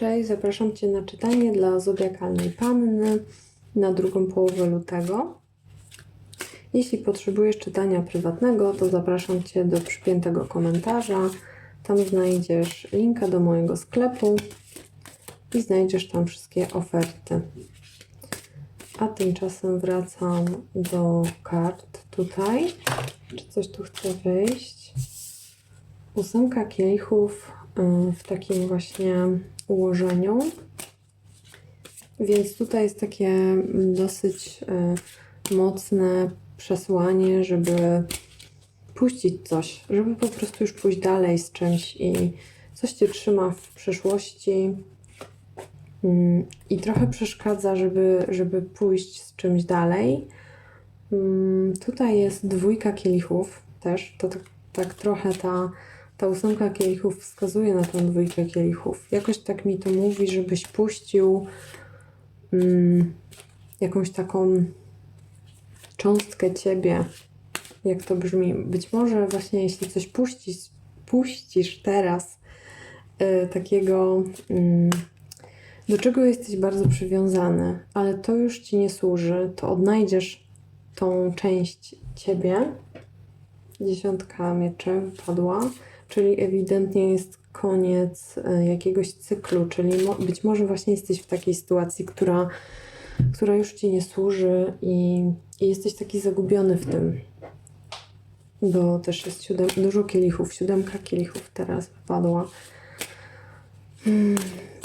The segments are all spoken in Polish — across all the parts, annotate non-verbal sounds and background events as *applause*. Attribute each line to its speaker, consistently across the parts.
Speaker 1: Cześć, zapraszam Cię na czytanie dla zodiakalnej panny na drugą połowę lutego. Jeśli potrzebujesz czytania prywatnego, to zapraszam Cię do przypiętego komentarza. Tam znajdziesz linka do mojego sklepu i znajdziesz tam wszystkie oferty. A tymczasem wracam do kart tutaj. Czy coś tu chce wyjść? Ósemka kielichów y, w takim właśnie ułożeniu. Więc tutaj jest takie mm, dosyć y, mocne przesłanie, żeby puścić coś, żeby po prostu już pójść dalej z czymś i coś cię trzyma w przeszłości mm, i trochę przeszkadza, żeby, żeby pójść z czymś dalej. Mm, Tutaj jest dwójka kielichów też, to tak, tak trochę ta, ta ósemka kielichów wskazuje na tą dwójkę kielichów. Jakoś tak mi to mówi, żebyś puścił mm, jakąś taką cząstkę ciebie, jak to brzmi. Być może właśnie jeśli coś puścisz, puścisz teraz y, takiego, mm, do czego jesteś bardzo przywiązany, ale to już ci nie służy, to odnajdziesz tą część ciebie. Dziesiątka mieczy padła, czyli ewidentnie jest koniec y, jakiegoś cyklu, czyli być może właśnie jesteś w takiej sytuacji, która, która już ci nie służy i, i jesteś taki zagubiony w tym. Bo też jest siódem, dużo kielichów, siódemka kielichów teraz wypadła. Mm,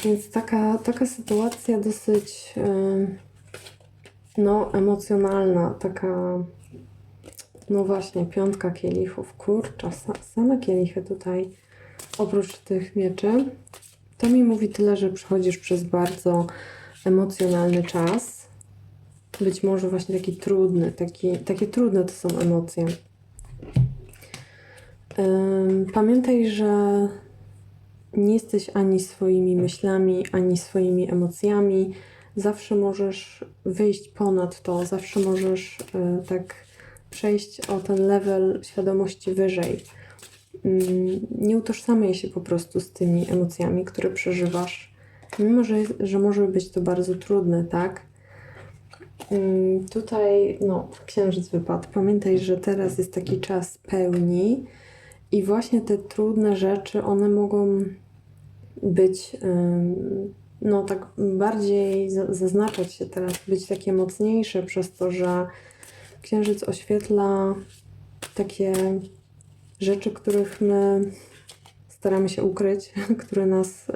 Speaker 1: Więc taka, taka sytuacja dosyć y, no, emocjonalna, taka no właśnie, piątka kielichów, kurczę, sa- same kielichy tutaj, oprócz tych mieczy. To mi mówi tyle, że przechodzisz przez bardzo emocjonalny czas. Być może właśnie taki trudny, taki, takie trudne to są emocje. Pamiętaj, że nie jesteś ani swoimi myślami, ani swoimi emocjami. Zawsze możesz wyjść ponad to, zawsze możesz y, tak przejść o ten level świadomości wyżej. Ym, Nie utożsamiaj się po prostu z tymi emocjami, które przeżywasz. Mimo, że, że może być to bardzo trudne, tak? Ym, Tutaj, no, księżyc wypadł. Pamiętaj, że teraz jest taki czas pełni i właśnie te trudne rzeczy, one mogą być, no, tak bardziej za- zaznaczać się teraz, być takie mocniejsze przez to, że księżyc oświetla takie rzeczy, których my staramy się ukryć, *laughs* które nas y,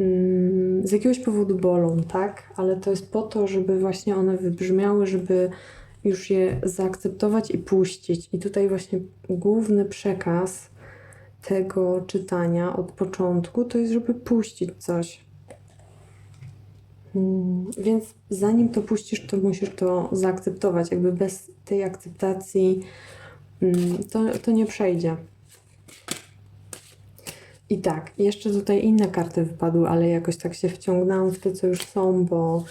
Speaker 1: mm, z jakiegoś powodu bolą, tak? Ale to jest po to, żeby właśnie one wybrzmiały, żeby już je zaakceptować i puścić. I tutaj właśnie główny przekaz tego czytania od początku to jest, żeby puścić coś. Mm, Więc zanim to puścisz, to musisz to zaakceptować. Jakby bez tej akceptacji mm, to, to nie przejdzie. I tak, jeszcze tutaj inne karty wypadły, ale jakoś tak się wciągnęłam w te, co już są, bo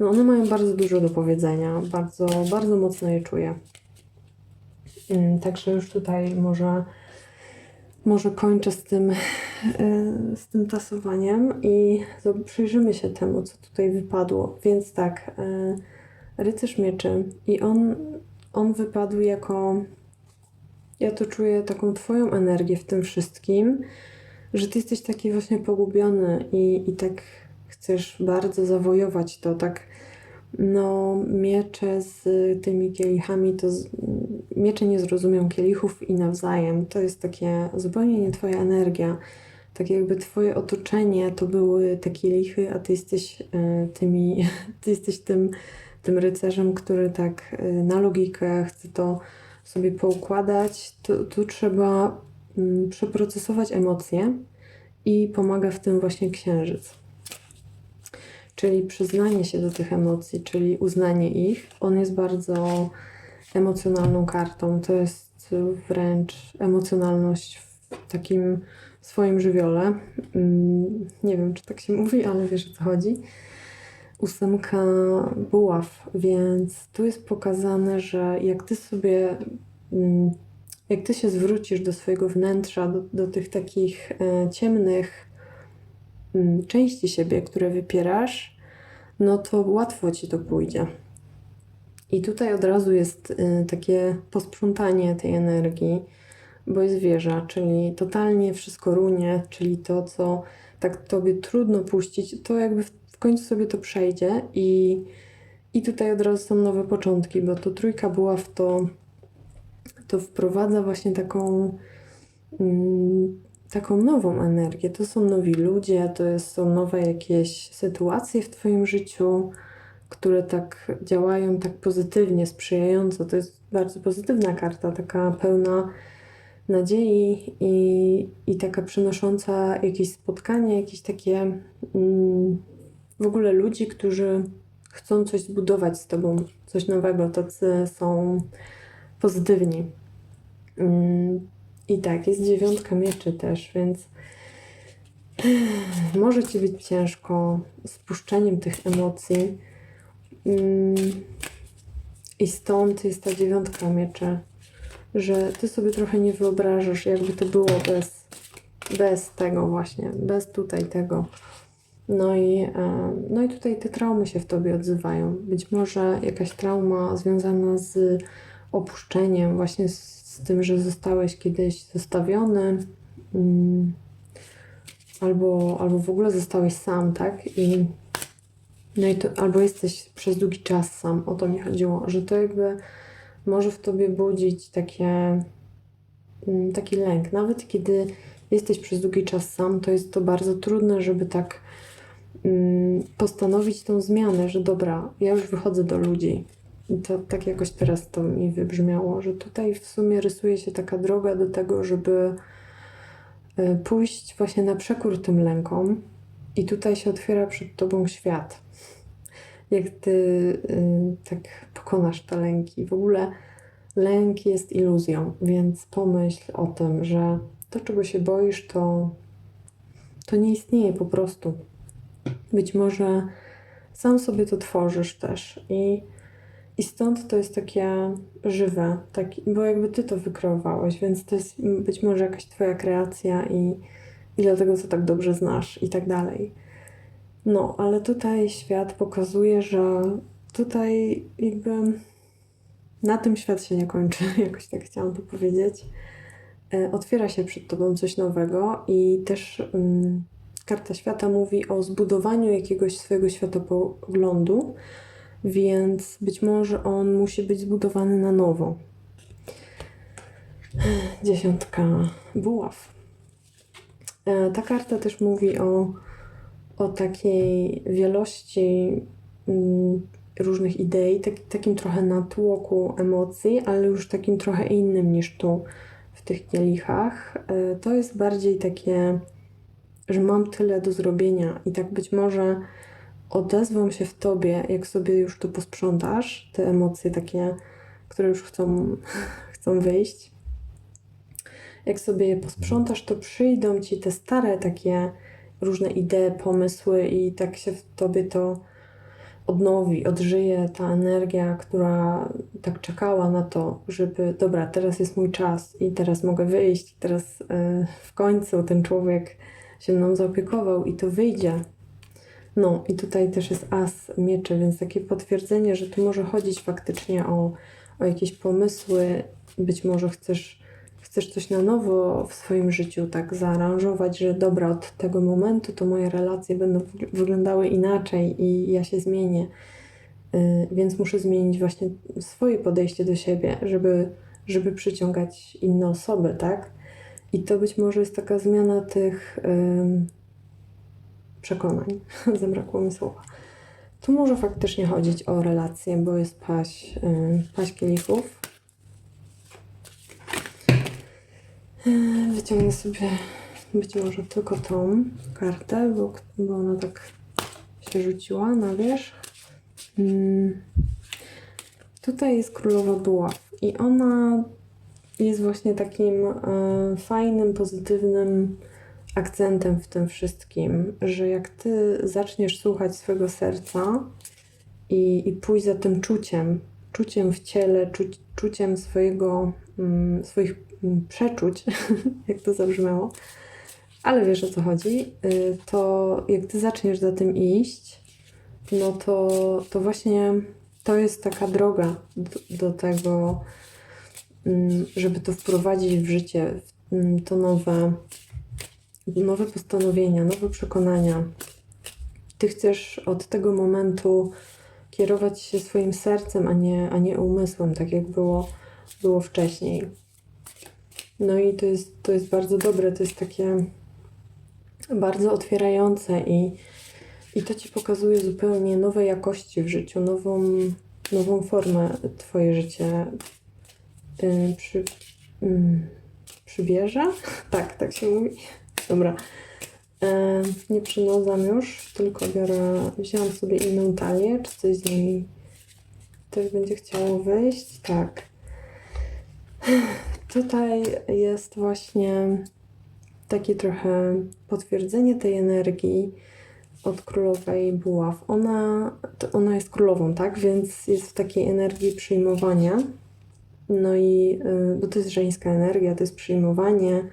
Speaker 1: no one mają bardzo dużo do powiedzenia. Bardzo, bardzo mocno je czuję. Mm, Także już tutaj może, może kończę z tym, e, z tym tasowaniem i przyjrzymy się temu, co tutaj wypadło. Więc tak, e, rycerz mieczy i on, on wypadł jako ja to czuję taką Twoją energię w tym wszystkim, że Ty jesteś taki właśnie pogubiony i, i tak chcesz bardzo zawojować to, tak no miecze z tymi kielichami, to miecze nie zrozumią kielichów i nawzajem. To jest takie zupełnie nie Twoja energia. Tak jakby Twoje otoczenie to były te kielichy, a Ty jesteś e, tymi, *laughs* Ty jesteś tym, tym rycerzem, który tak e, na logikę chce to sobie poukładać, tu, tu trzeba mm, przeprocesować emocje i pomaga w tym właśnie księżyc. Czyli przyznanie się do tych emocji, czyli uznanie ich. On jest bardzo emocjonalną kartą. To jest wręcz emocjonalność w takim swoim żywiole. Mm, Nie wiem, czy tak się mówi, ale wiesz o co chodzi ósemka buław, więc tu jest pokazane, że jak ty sobie, mm, jak ty się zwrócisz do swojego wnętrza, do, do tych takich e, ciemnych mm, części siebie, które wypierasz, no to łatwo ci to pójdzie. I tutaj od razu jest y, takie posprzątanie tej energii, bo jest wieża, czyli totalnie wszystko runie, czyli to, co tak tobie trudno puścić, to jakby w, końcu sobie to przejdzie i, i tutaj od razu są nowe początki, bo to trójka była w to, to wprowadza właśnie taką mm, taką nową energię. To są nowi ludzie, to jest, są nowe jakieś sytuacje w Twoim życiu, które tak działają tak pozytywnie, sprzyjająco. To jest bardzo pozytywna karta, taka pełna nadziei i, i taka przynosząca jakieś spotkanie, jakieś takie mm, w ogóle ludzi, którzy chcą coś zbudować z Tobą, coś nowego, tacy są pozytywni. Mm, I tak, jest dziewiątka mieczy też, więc może Ci być ciężko z puszczeniem tych emocji. Mm, I stąd jest ta dziewiątka mieczy, że Ty sobie trochę nie wyobrażasz, jakby to było bez, bez tego właśnie, bez tutaj tego. No i, e, no i tutaj te traumy się w Tobie odzywają. Być może jakaś trauma związana z opuszczeniem, właśnie z, z tym, że zostałeś kiedyś zostawiony, mm, albo, albo w ogóle zostałeś sam, tak? I, no i to, albo jesteś przez długi czas sam, o to mi chodziło, że to jakby może w tobie budzić takie, mm, taki lęk. Nawet kiedy jesteś przez długi czas sam, to jest to bardzo trudne, żeby tak mm, postanowić tą zmianę, że dobra, ja już wychodzę do ludzi. I to tak jakoś teraz to mi wybrzmiało, że tutaj w sumie rysuje się taka droga do tego, żeby y, pójść właśnie na przekór tym lękom. I tutaj się otwiera przed tobą świat. Jak ty y, tak pokonasz te lęki. W ogóle lęk jest iluzją, więc pomyśl o tym, że to, czego się boisz, to, to nie istnieje po prostu. Być może sam sobie to tworzysz też i, i stąd to jest takie żywe, taki, bo jakby ty to wykreowałeś, więc to jest być może jakaś twoja kreacja i, i dlatego to tak dobrze znasz i tak dalej. No, ale tutaj świat pokazuje, że tutaj jakby na tym świat się nie kończy, *laughs* jakoś tak chciałam to powiedzieć. E, Otwiera się przed tobą coś nowego i też mm, karta świata mówi o zbudowaniu jakiegoś swojego światopoglądu, więc być może on musi być zbudowany na nowo. Dziesiątka buław. E, Ta karta też mówi o, o takiej wielości mm, różnych idei, tak, takim trochę natłoku emocji, ale już takim trochę innym niż tu w tych kielichach. E, To jest bardziej takie, że mam tyle do zrobienia i tak być może odezwą się w tobie, jak sobie już to posprzątasz, te emocje takie, które już chcą, *laughs* chcą wyjść. Jak sobie je posprzątasz, to przyjdą ci te stare takie różne idee, pomysły i tak się w tobie to odnowi, odżyje ta energia, która tak czekała na to, żeby dobra, teraz jest mój czas i teraz mogę wyjść, teraz y, w końcu ten człowiek się mną zaopiekował i to wyjdzie. No i tutaj też jest as mieczy, więc takie potwierdzenie, że tu może chodzić faktycznie o, o jakieś pomysły, być może chcesz, chcesz coś na nowo w swoim życiu tak zaaranżować, że dobra, od tego momentu to moje relacje będą wygl- wyglądały inaczej i ja się zmienię. Y, Więc muszę zmienić właśnie swoje podejście do siebie, żeby, żeby przyciągać inne osoby, tak? I to być może jest taka zmiana tych przekonań. *laughs* Zabrakło mi słowa. Tu może faktycznie chodzić o relacje, bo jest paść, ym, paść kielichów. Yy, Wyciągnę sobie być może tylko tą kartę, bo, bo ona tak się rzuciła na wierzch. Mm. Tutaj jest królowa buław i ona jest właśnie takim e, fajnym, pozytywnym akcentem w tym wszystkim, że jak ty zaczniesz słuchać swojego serca i, i pójść za tym czuciem, czuciem w ciele, czu, czuciem swojego, mm, swoich przeczuć, *laughs* jak to zabrzmiało, Ale wiesz o co chodzi, y, to jak ty zaczniesz za tym iść, no to, to właśnie to jest taka droga do, do tego, mm, żeby to wprowadzić w życie, mm, to nowe, nowe postanowienia, nowe przekonania. Ty chcesz od tego momentu kierować się swoim sercem, a nie, a nie umysłem, tak jak było, było wcześniej. No i to jest, to jest bardzo dobre, to jest takie bardzo otwierające i, i to ci pokazuje zupełnie nowe jakości w życiu, nową, nową formę twoje życie y, przy, mm, przybierze. *laughs* tak, tak się mówi. Dobra. E, nie przynudzam już, tylko biorę, wzięłam sobie inną talię, czy coś z niej też będzie chciało wyjść. Tak. Tutaj jest właśnie takie trochę potwierdzenie tej energii od królowej buław. Ona, ona jest królową, tak? Więc jest w takiej energii przyjmowania. No i, y, bo to jest żeńska energia, to jest przyjmowanie,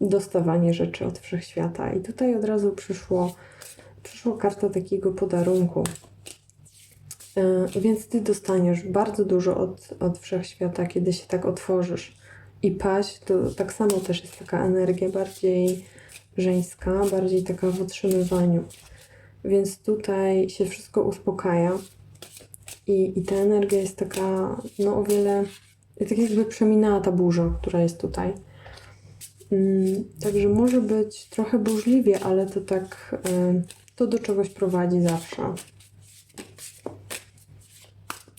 Speaker 1: dostawanie rzeczy od wszechświata. I tutaj od razu przyszło, przyszła karta takiego podarunku. Y, Więc ty dostaniesz bardzo dużo od, od wszechświata, kiedy się tak otworzysz. I paść to tak samo też jest taka energia bardziej żeńska, bardziej taka w otrzymywaniu. Więc tutaj się wszystko uspokaja. I, I ta energia jest taka, no o wiele, tak jakby przeminęła ta burza, która jest tutaj. Mm, Także może być trochę burzliwie, ale to tak, y, to do czegoś prowadzi zawsze.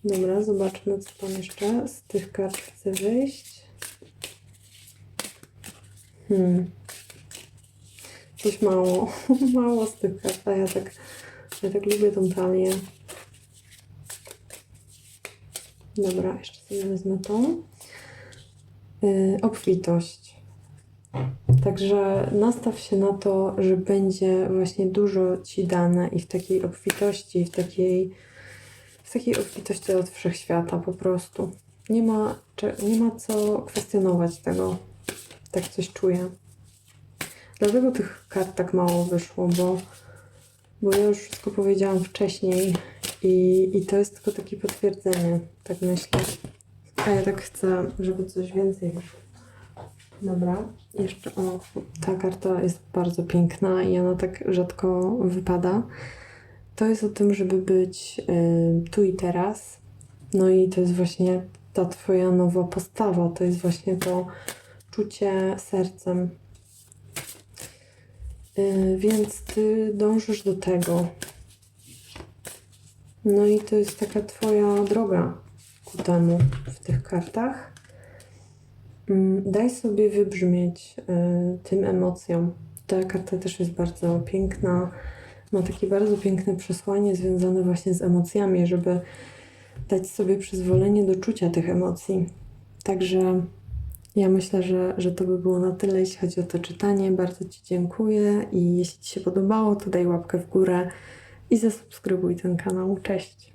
Speaker 1: Dobra, zobaczmy, co tam jeszcze z tych kart chce wyjść. Hmm. Coś mało, *laughs* mało z tych kart, ja tak, ja tak lubię tą talię. Dobra, jeszcze sobie wezmę tą. Yy, obfitość. Także nastaw się na to, że będzie właśnie dużo Ci dane i w takiej obfitości, w takiej, w takiej obfitości od wszechświata po prostu. Nie ma, nie ma co kwestionować tego. Tak coś czuję. Dlatego tych kart tak mało wyszło, bo, bo ja już wszystko powiedziałam wcześniej i, i to jest tylko takie potwierdzenie, tak myślę. A ja tak chcę, żeby coś więcej wyszło. Dobra, jeszcze o, ta karta jest bardzo piękna i ona tak rzadko wypada. To jest o tym, żeby być y, tu i teraz. No i to jest właśnie ta twoja nowa postawa, to jest właśnie to czucie sercem. Y, więc ty dążysz do tego. No i to jest taka twoja droga ku temu w tych kartach. Mm, Daj sobie wybrzmieć y, tym emocjom. Ta karta też jest bardzo piękna. Ma takie bardzo piękne przesłanie związane właśnie z emocjami, żeby dać sobie przyzwolenie do czucia tych emocji. Także ja myślę, że, że to by było na tyle, jeśli chodzi o to czytanie. Bardzo Ci dziękuję i jeśli Ci się podobało, to daj łapkę w górę i zasubskrybuj ten kanał. Cześć!